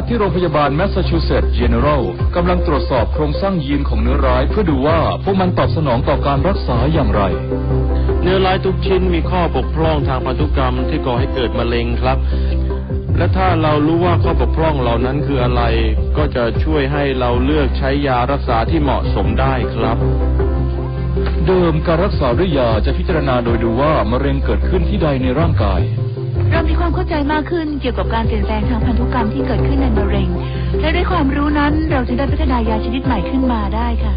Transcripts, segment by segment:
ทย์ที่โรงพยาบาลแมสซาชูเซตส์เจเนอรัลกำลังตรวจสอบโครงสร้างยีนของเนื้อร้าย เพื่อดูว่าพวกมันตอบสนองต่อการรักษาอย่างไร เนื้อร้ายทุกชิ้นมีข้อบกพร่องทางพันธุกรรมที่ก่อให้เกิดมะเร็งครับ และถ้าเรารู้ว่าข้อบกพร่องเหล่านั้นคืออะไร ก็จะช่วยให้เราเลือกใช้ยารักษาที่เหมาะสมได้ครับเดิมการรักษาด้วยยาจะพิจารณาโดยดูว่ามะเร็งเกิดขึ้นที่ใดในร่างกาย เรามีความเข้าใจมากขึ้นเกี่ยวกับการเปลี่ยนแปลงทางพันธุกรรมที่เกิดขึ้นในมะเร็ง และด้วยความรู้นั้นเราจึงได้พัฒนายาชนิดใหม่ขึ้นมาได้ค่ะ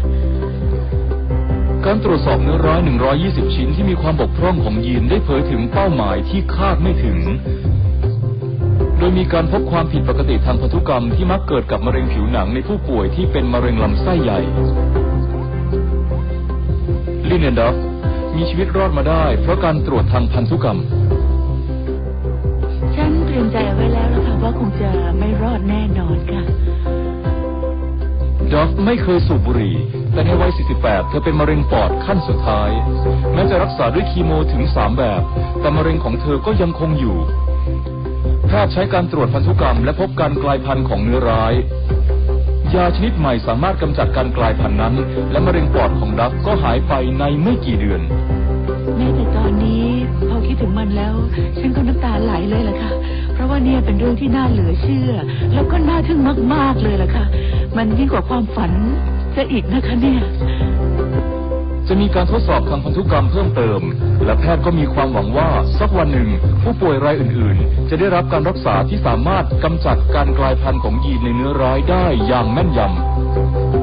การตรวจสอบเนื้อร้าย120 ชิ้นที่มีความบกพร่องของยีนได้เผยถึงเป้าหมายที่คาดไม่ถึง โดยมีการพบความผิดปกติทางพันธุกรรมที่มักเกิดกับมะเร็งผิวหนังในผู้ป่วยที่เป็นมะเร็งลำไส้ใหญ่ลินเนดัฟมีชีวิตรอดมาได้เพราะการตรวจทางพันธุกรรม ดอฟไม่เคยสูบบุหรี่ แต่ในวัย 48 เธอเป็นมะเร็งปอดขั้นสุดท้าย แม้จะรักษาด้วยคีโมถึง 3 แบบ แต่มะเร็งของเธอก็ยังคงอยู่ แพทย์ใช้การตรวจพันธุกรรมและพบการกลายพันธุ์ของเนื้อร้าย ยาชนิดใหม่สามารถกำจัดการกลายพันธุ์นั้น และมะเร็งปอดของดัฟก็หายไปในไม่กี่เดือนแม้แต่ตอนนี้พอคิดถึงมันแล้ว ฉันก็น้ำตาไหลเลยล่ะค่ะ ว่าเนี่ยเป็นเรื่องที่น่าเหลือเชื่อ แล้วก็น่าทึ่งมาก ๆเลยล่ะค่ะ มันยิ่งกว่าความฝันจะอีกนะคะเนี่ยจะมีการทดสอบทางพันธุกรรมเพิ่มเติม และแพทย์ก็มีความหวังว่าสักวันหนึ่ง ผู้ป่วยรายอื่นๆ จะได้รับการรักษาที่สามารถกำจัดการกลายพันธุ์ของยีนในเนื้อร้ายได้อย่างแม่นยำ